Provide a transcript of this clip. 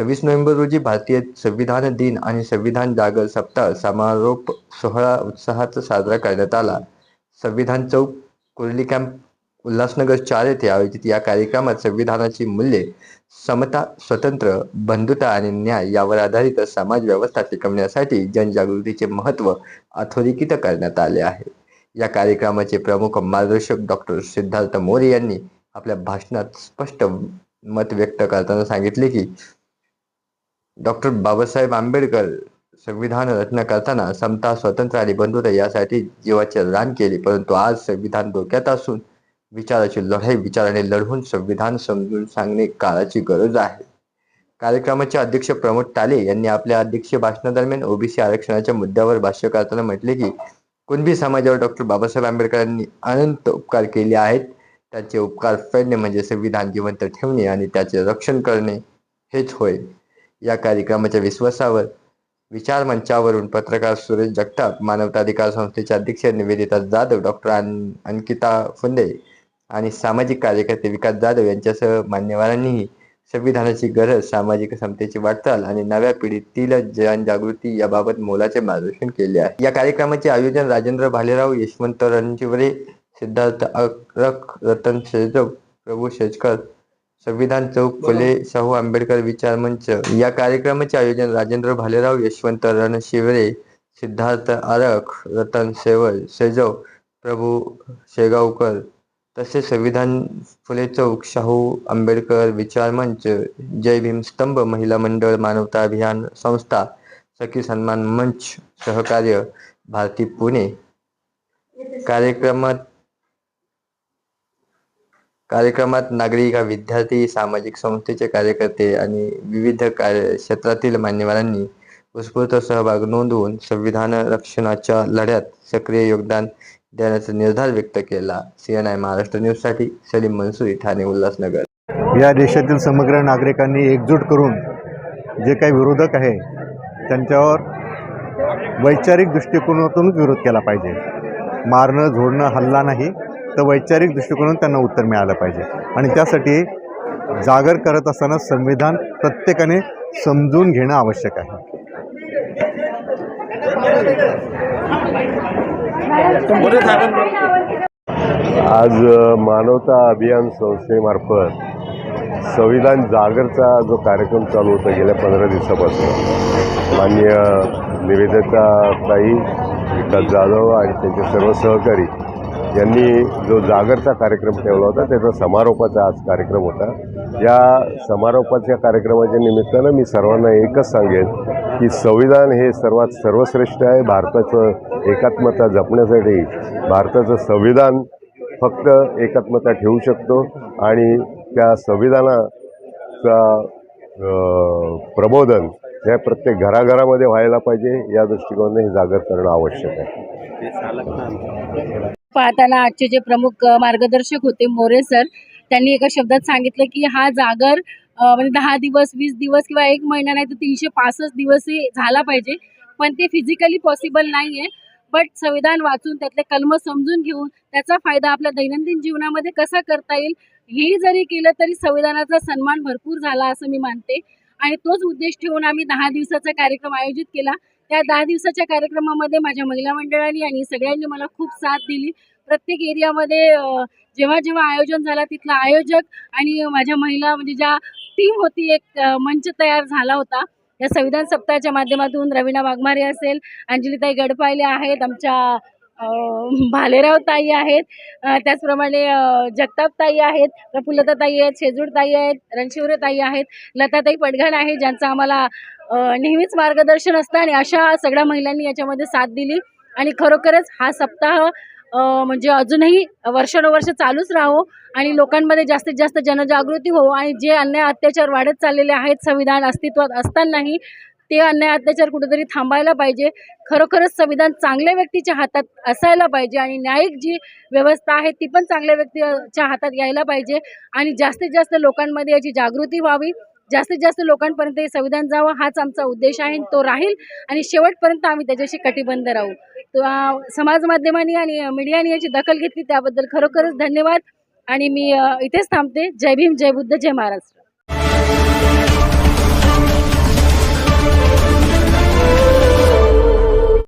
सव्वीस नोव्हेंबर रोजी भारतीय संविधान दिन आणि संविधान जागर सप्ताह समारोप सोहळा उत्साहात साजरा करण्यात आला. संविधान चौक कुर्ली कॅम्प उल्हासनगर चार येथे आयोजित या कार्यक्रमात संविधानाची मूल्ये समता स्वतंत्र बंधुता आणि न्याय यावर आधारित समाज व्यवस्था टिकवण्यासाठी जनजागृतीचे महत्त्व अधोरेखित करण्यात आले आहे. या कार्यक्रमाचे प्रमुख मार्गदर्शक डॉक्टर सिद्धार्थ मोरे यांनी आपल्या भाषणात स्पष्ट मत व्यक्त करताना सांगितले की डॉक्टर बाबासाहेब आंबेडकर संविधान रचना करताना समता स्वतंत्र आणि बंधुता यासाठी जीवाचे रान केले. परंतु आज संविधान धोक्यात असून विचाराची लढाई विचाराने लढवून संविधान समजून सांगणे काळाची गरज आहे. कार्यक्रमाचे अध्यक्ष प्रमोद टाले यांनी आपल्या अध्यक्ष भाषणादरम्यान ओबीसी आरक्षणाच्या मुद्द्यावर भाष्य करताना म्हटले की कुणबी समाजावर डॉक्टर बाबासाहेब आंबेडकरांनी अनंत उपकार केले आहेत? त्याचे उपकार फेडणे म्हणजे संविधान जिवंत ठेवणे आणि त्याचे रक्षण करणे हेच होय. या कार्यक्रमाच्या विश्वासावर विचार मंचावरून पत्रकार सुरेश जगताप मानवताधिकार संस्थेचे अध्यक्ष निवेदिता जाधव डॉक्टर अंकिता फुंदे आणि सामाजिक कार्यकर्ते विकास जाधव यांच्यासह मान्यवरांनीही संविधानाची गरज सामाजिक समतेची वाटचाल आणि नव्या पिढीतील जनजागृती याबाबत मोलाचे मार्गदर्शन केले आहे. या कार्यक्रमाचे आयोजन राजेंद्र भालेराव यशवंत रणजिवरे सिद्धार्थ अरक रतन शेजव प्रभू शेजकर संविधान चौक फुले शाहू आंबेडकर विचार मंच या कार्यक्रमाचे आयोजन राजेंद्र भालेराव यशवंत रणशिवरे सिद्धार्थ आरक रतन शेवळ शेजव प्रभू शेगावकर तसेच संविधान फुले चौक शाहू आंबेडकर विचार मंच जय भीम स्तंभ महिला मंडळ मानवता अभियान संस्था सखी सन्मान मंच सहकार्य भारती पुणे. कार्यक्रमात कार्यक्रमात नागरिक विद्यार्थी सामाजिक संस्थेचे कार्यकर्ते आणि विविध कार्य क्षेत्रातील मान्यवरांनी उत्स्फूर्त सहभाग नोंदवून संविधान रक्षणाच्या लढ्यात सक्रिय योगदान देण्याचा निर्धार व्यक्त केला. सीएनआय महाराष्ट्र न्यूजसाठी सलीम मनसुरी ठाणे उल्हासनगर. या देशातील समग्र नागरिकांनी एकजूट करून जे काही विरोधक आहे त्यांच्यावर वैचारिक दृष्टिकोनातून विरोध केला पाहिजे. मारणं झोडणं हल्ला नाही तर वैचारिक दृष्टिकोनातून त्यांना उत्तर मिळालं पाहिजे. आणि त्यासाठी जागर करत असताना संविधान प्रत्येकाने समजून घेणं आवश्यक आहे. आज मानवता अभियान संस्थेमार्फत संविधान जागरचा जो कार्यक्रम चालू होता गेल्या पंधरा दिवसापासून माननीय निवेदिताताई विकास जाधव आणि त्यांचे सर्व सहकारी यांनी जो जागरचा कार्यक्रम ठेवला होता त्याचा समारोपाचा आज कार्यक्रम होता. या समारोपाच्या कार्यक्रमाच्या निमित्तानं मी सर्वांना एकच सांगेन की संविधान हे सर्वात सर्वश्रेष्ठ आहे. भारताचं एकात्मता जपण्यासाठी भारताचं संविधान फक्त एकात्मता ठेवू शकतो आणि त्या संविधानाचा प्रबोधन हे प्रत्येक घराघरामध्ये व्हायला पाहिजे. या दृष्टिकोनाने हे जागर करणं आवश्यक आहे. पाहताना आजचे जे प्रमुख मार्गदर्शक होते मोरे सर त्यांनी एका शब्दात सांगितलं की हा जागर म्हणजे दहा दिवस वीस दिवस किंवा एक महिना नाही तर तीनशे पासष्ट दिवसही झाला पाहिजे. पण ते फिजिकली पॉसिबल नाही आहे बट संविधान वाचून त्यातले कलम समजून घेऊन त्याचा फायदा आपल्या दैनंदिन जीवनामध्ये कसा करता येईल हेही जरी केलं तरी संविधानाचा सन्मान भरपूर झाला असं मी मानते. आणि तोच उद्देश ठेवून आम्ही दहा दिवसाचा कार्यक्रम आयोजित केला. त्या दहा दिवसाच्या कार्यक्रमामध्ये माझ्या महिला मंडळाने आणि सगळ्यांनी मला खूप साथ दिली. प्रत्येक एरियामध्ये जेव्हा जेव्हा आयोजन झाला तिथला आयोजक आणि माझ्या महिला म्हणजे ज्या टीम होती एक मंच तयार झाला होता. या संविधान सप्ताहाच्या माध्यमातून रवीना वाघमारे असेल अंजलीताई गडपायले आहेत आमच्या भालेराव ताई आहेत. त्याचप्रमाणे जगताप ताई आहेत प्रफुल्लता ताई आहेत शेजूड ताई आहेत रणशिवरे ताई आहेत लताताई पडघण आहे ज्यांचं आम्हाला नेहमीच मार्गदर्शन असतं आणि अशा सगळ्या महिलांनी याच्यामध्ये साथ दिली. आणि खरोखरच हा सप्ताह म्हणजे अजूनही वर्षानुवर्ष चालूच राहो आणि लोकांमध्ये जास्तीत जास्त जनजागृती हो आणि जे अन्याय अत्याचार वाढत चाललेले आहेत संविधान अस्तित्वात असतानाही ते अन्याय अत्याचार कुठेतरी थांबायला पाहिजे. खरोखरच संविधान चांगल्या व्यक्तीच्या हातात असायला पाहिजे आणि न्यायिक जी व्यवस्था आहे ती पण चांगल्या व्यक्तीच्या हातात यायला पाहिजे. आणि जास्तीत जास्त लोकांमध्ये याची जागृती व्हावी. जास्तीत जास्त लोकांपर्यंत हे संविधान जावं हाच आमचा उद्देश आहे तो राहील. आणि शेवटपर्यंत आम्ही त्याच्याशी कटिबंध राहू. तो समाज माध्यमांनी आणि मीडियाने याची दखल घेतली त्याबद्दल खरोखरच धन्यवाद. आणि मी इथेच थांबते. जय भीम जय बुद्ध जय महाराष्ट्र.